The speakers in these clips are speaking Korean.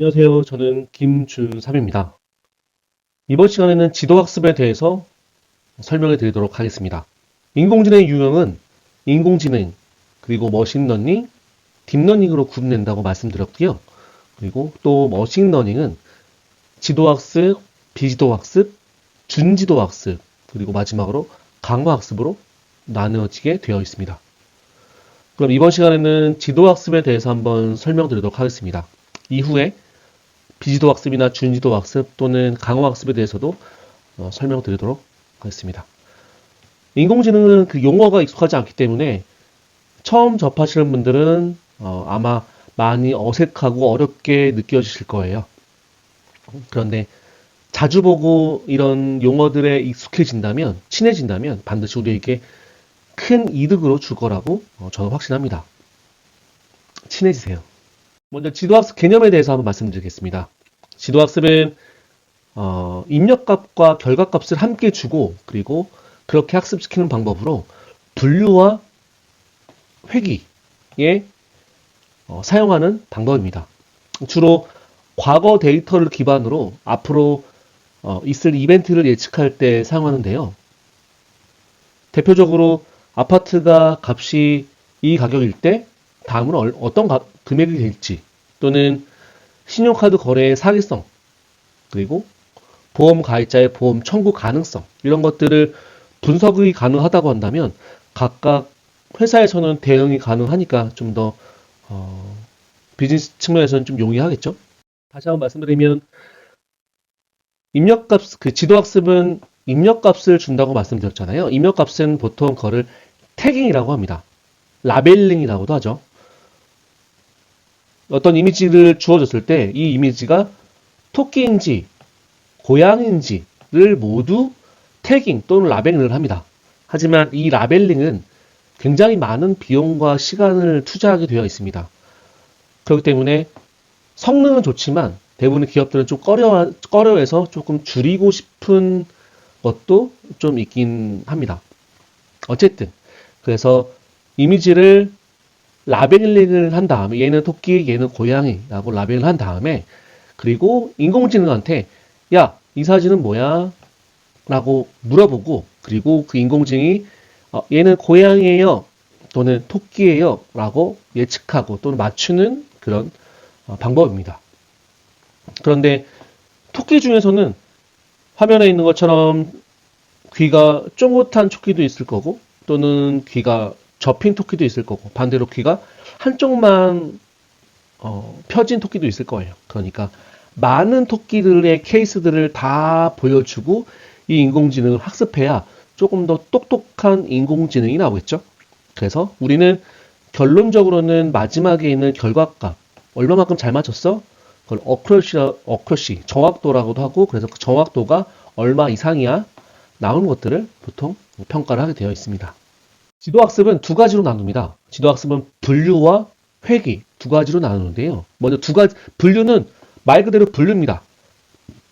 안녕하세요. 저는 김준삼입니다. 이번 시간에는 지도학습에 대해서 설명해 드리도록 하겠습니다. 인공지능의 유형은 인공지능, 그리고 머신러닝, 딥러닝으로 구분된다고 말씀드렸고요. 그리고 또 머신러닝은 지도학습, 비지도학습, 준지도학습, 그리고 마지막으로 강화학습으로 나누어지게 되어 있습니다. 그럼 이번 시간에는 지도학습에 대해서 한번 설명드리도록 하겠습니다. 이후에 비지도 학습이나 준지도 학습 또는 강화 학습에 대해서도 어, 설명드리도록 하겠습니다. 인공지능은 그 용어가 익숙하지 않기 때문에 처음 접하시는 분들은 어, 아마 많이 어색하고 어렵게 느껴지실 거예요. 그런데 자주 보고 이런 용어들에 익숙해진다면, 친해진다면 반드시 우리에게 큰 이득으로 줄 거라고 어, 저는 확신합니다. 친해지세요. 먼저 지도학습 개념에 대해서 한번 말씀드리겠습니다. 지도학습은 어, 입력값과 결과값을 함께 주고 그리고 그렇게 학습시키는 방법으로 분류와 회기에 어, 사용하는 방법입니다. 주로 과거 데이터를 기반으로 앞으로 어, 있을 이벤트를 예측할 때 사용하는데요. 대표적으로 아파트가 값이 이 가격일 때 다음은 얼- 어떤 가- 금액이 될지 또는 신용카드 거래의 사기성 그리고 보험 가입자의 보험 청구 가능성 이런 것들을 분석이 가능하다고 한다면 각각 회사에서는 대응이 가능하니까 좀더 어, 비즈니스 측면에서는 좀 용이하겠죠. 다시 한번 말씀드리면 입력값 그 지도학습은 입력값을 준다고 말씀드렸잖아요. 입력값은 보통 그거를 태깅이라고 합니다. 라벨링이라고도 하죠. 어떤 이미지를 주어졌을 때 이 이미지가 토끼인지 고양이인지를 모두 태깅 또는 라벨링을 합니다. 하지만 이 라벨링은 굉장히 많은 비용과 시간을 투자하게 되어 있습니다. 그렇기 때문에 성능은 좋지만 대부분의 기업들은 좀 꺼려, 꺼려해서 조금 줄이고 싶은 것도 좀 있긴 합니다. 어쨌든 그래서 이미지를 라벨링을 한 다음에 얘는 토끼, 얘는 고양이라고 라벨을 한 다음에 그리고 인공지능한테 야, 이 사진은 뭐야? 라고 물어보고 그리고 그 인공지능이 어, 얘는 고양이에요 또는 토끼예요 라고 예측하고 또는 맞추는 그런 어, 방법입니다. 그런데 토끼 중에서는 화면에 있는 것처럼 귀가 쫑긋한 토끼도 있을 거고 또는 귀가 접힌 토끼도 있을 거고 반대로 귀가 한쪽만 어, 펴진 토끼도 있을 거예요. 그러니까 많은 토끼들의 케이스들을 다 보여주고 이 인공지능을 학습해야 조금 더 똑똑한 인공지능이 나오겠죠. 그래서 우리는 결론적으로는 마지막에 있는 결과값 얼마만큼 잘 맞췄어? 그걸 어크러시, 어크러시 정확도라고도 하고 그래서 그 정확도가 얼마 이상이야 나오는 것들을 보통 평가를 하게 되어 있습니다. 지도학습은 두 가지로 나눕니다. 지도학습은 분류와 회기 두 가지로 나누는데요. 먼저 두 가지 분류는 말 그대로 분류입니다.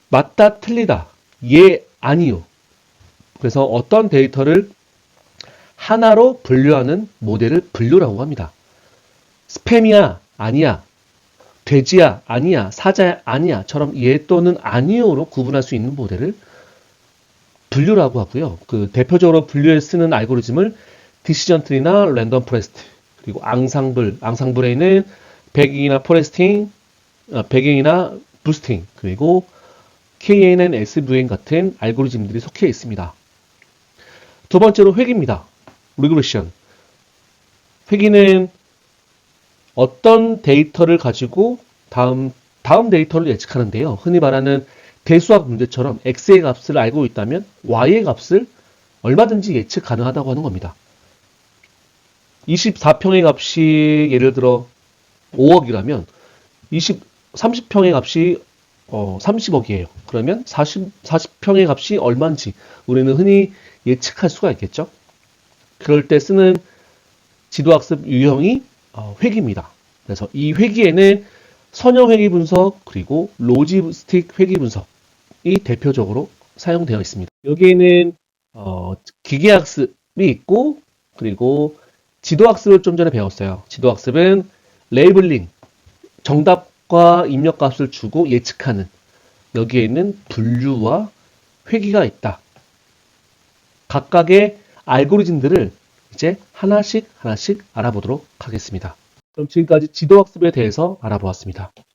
맞다, 틀리다, 예, 아니요. 그래서 어떤 데이터를 하나로 분류하는 모델을 분류라고 합니다. 스팸이야, 아니야. 돼지야, 아니야. 사자야, 아니야.처럼 예 또는 아니요로 구분할 수 있는 모델을 분류라고 하고요. 그 대표적으로 분류에 쓰는 알고리즘을 디시전 트리나 랜덤 포레스트 그리고 앙상블, 앙상블에는 배깅이나 포레스팅, 어, 배깅이나 부스팅 그리고 KNN, SVN 같은 알고리즘들이 속해 있습니다. 두 번째로 회기입니다. 리그레션. 회기는 어떤 데이터를 가지고 다음 다음 데이터를 예측하는데요. 흔히 말하는 대수학 문제처럼 x의 값을 알고 있다면 y의 값을 얼마든지 예측 가능하다고 하는 겁니다. 24평의 값이 예를 들어 5억이라면 20, 30평의 값이 어, 30억이에요. 그러면 40, 40평의 값이 얼마인지 우리는 흔히 예측할 수가 있겠죠. 그럴 때 쓰는 지도학습 유형이 어, 회기입니다. 그래서 이 회기에는 선형 회기 분석 그리고 로지스틱 회기 분석이 대표적으로 사용되어 있습니다. 여기에는 어, 기계학습이 있고 그리고 지도학습을 좀 전에 배웠어요. 지도학습은 레이블링, 정답 출력과 입력값을 주고 예측하는 여기에 있는 분류와 회귀가 있다. 각각의 알고리즘들을 이제 하나씩 하나씩 알아보도록 하겠습니다. 그럼 지금까지 지도학습에 대해서 알아보았습니다.